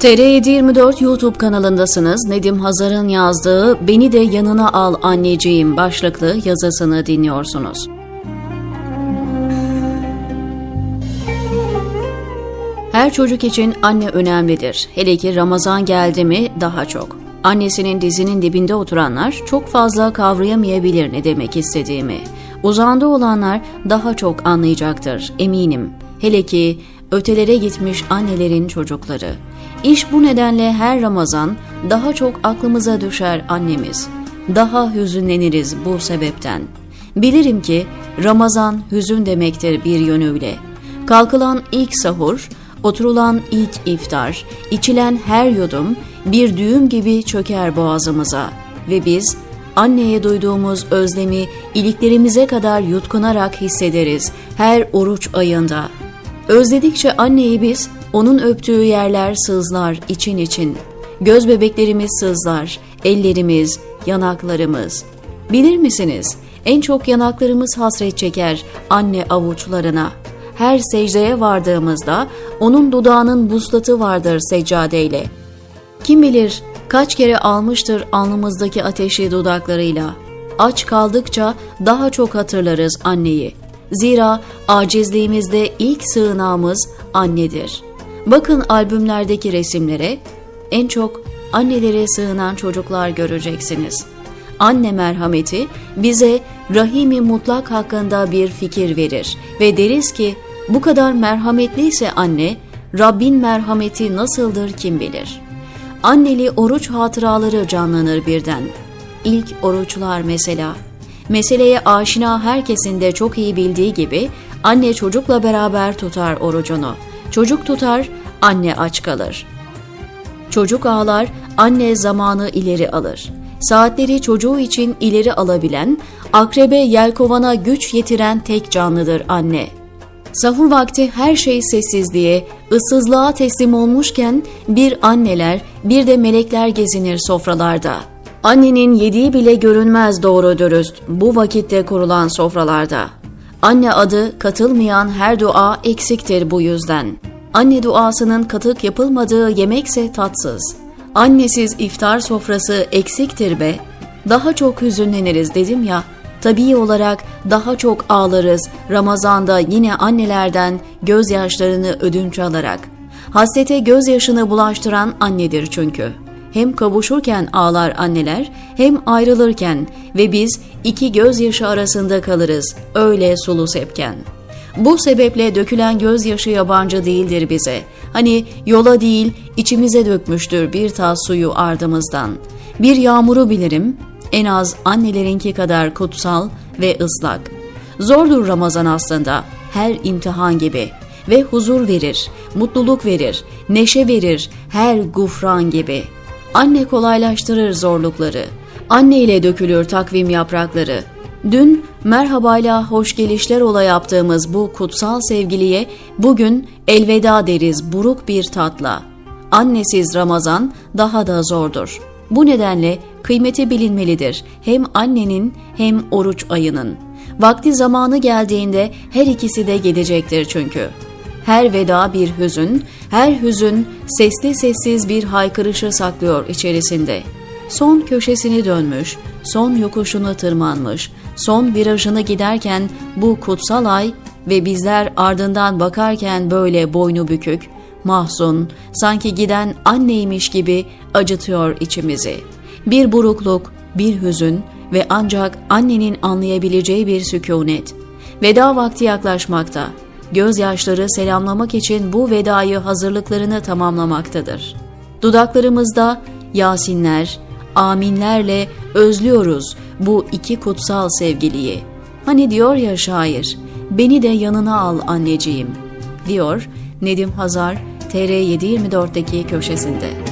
TR724 YouTube kanalındasınız. Nedim Hazar'ın yazdığı Beni de yanına al anneciğim başlıklı yazısını dinliyorsunuz. Her çocuk için anne önemlidir. Hele ki Ramazan geldi mi daha çok. Annesinin dizinin dibinde oturanlar çok fazla kavrayamayabilir ne demek istediğimi. Uzağında olanlar daha çok anlayacaktır eminim. Hele ki ötelere gitmiş annelerin çocukları. İş bu nedenle her Ramazan daha çok aklımıza düşer annemiz. Daha hüzünleniriz bu sebepten. Bilirim ki Ramazan hüzün demektir bir yönüyle. Kalkılan ilk sahur, oturulan ilk iftar, içilen her yudum bir düğüm gibi çöker boğazımıza ve biz anneye duyduğumuz özlemi iliklerimize kadar yutkunarak hissederiz her oruç ayında. Özledikçe anneyi biz onun öptüğü yerler sızlar için için. Göz bebeklerimiz sızlar, ellerimiz, yanaklarımız. Bilir misiniz? En çok yanaklarımız hasret çeker anne avuçlarına. Her secdeye vardığımızda onun dudağının buslatı vardır seccadeyle. Kim bilir kaç kere almıştır alnımızdaki ateşi dudaklarıyla. Aç kaldıkça daha çok hatırlarız anneyi. Zira acizliğimizde ilk sığınağımız annedir. Bakın albümlerdeki resimlere, en çok annelere sığınan çocuklar göreceksiniz. Anne merhameti bize rahimi mutlak hakkında bir fikir verir ve deriz ki bu kadar merhametliyse anne, Rabbin merhameti nasıldır kim bilir. Anneli oruç hatıraları canlanır birden. İlk oruçlar mesela. Meseleye aşina herkesin de çok iyi bildiği gibi anne çocukla beraber tutar orucunu. Çocuk tutar, anne aç kalır. Çocuk ağlar, anne zamanı ileri alır. Saatleri çocuğu için ileri alabilen, akrebe yelkovana güç yetiren tek canlıdır anne. Sahur vakti her şey sessizliğe, ıssızlığa teslim olmuşken bir anneler, bir de melekler gezinir sofralarda. Annenin yediği bile görünmez doğru dürüst bu vakitte kurulan sofralarda. Anne adı katılmayan her dua eksiktir bu yüzden. Anne duasının katık yapılmadığı yemekse tatsız. Annesiz iftar sofrası eksiktir be. Daha çok hüzünleniriz dedim ya. Tabii olarak daha çok ağlarız Ramazan'da yine annelerden gözyaşlarını ödünç alarak. Hasrete gözyaşını bulaştıran annedir çünkü. Hem kavuşurken ağlar anneler hem ayrılırken ve biz iki gözyaşı arasında kalırız öyle sulu sepken. Bu sebeple dökülen gözyaşı yabancı değildir bize. Hani yola değil içimize dökmüştür bir tas suyu ardımızdan. Bir yağmuru bilirim en az annelerinki kadar kutsal ve ıslak. Zordur Ramazan aslında her imtihan gibi ve huzur verir, mutluluk verir, neşe verir her gufran gibi. Anne kolaylaştırır zorlukları. Anne ile dökülür takvim yaprakları. Dün merhabayla hoş gelişler ola yaptığımız bu kutsal sevgiliye bugün elveda deriz buruk bir tatla. Annesiz Ramazan daha da zordur. Bu nedenle kıymeti bilinmelidir hem annenin hem oruç ayının. Vakti zamanı geldiğinde her ikisi de gidecektir çünkü. Her veda bir hüzün, her hüzün sesli sessiz bir haykırışı saklıyor içerisinde. Son köşesini dönmüş, son yokuşunu tırmanmış, son virajını giderken bu kutsal ay ve bizler ardından bakarken böyle boynu bükük, mahzun, sanki giden anneymiş gibi acıtıyor içimizi. Bir burukluk, bir hüzün ve ancak annenin anlayabileceği bir sükunet. Veda vakti yaklaşmakta. Gözyaşları selamlamak için bu vedayı hazırlıklarını tamamlamaktadır. Dudaklarımızda Yasinler, aminlerle özlüyoruz bu iki kutsal sevgiliyi. Hani diyor ya şair, beni de yanına al anneciğim, diyor Nedim Hazar TR724'deki köşesinde.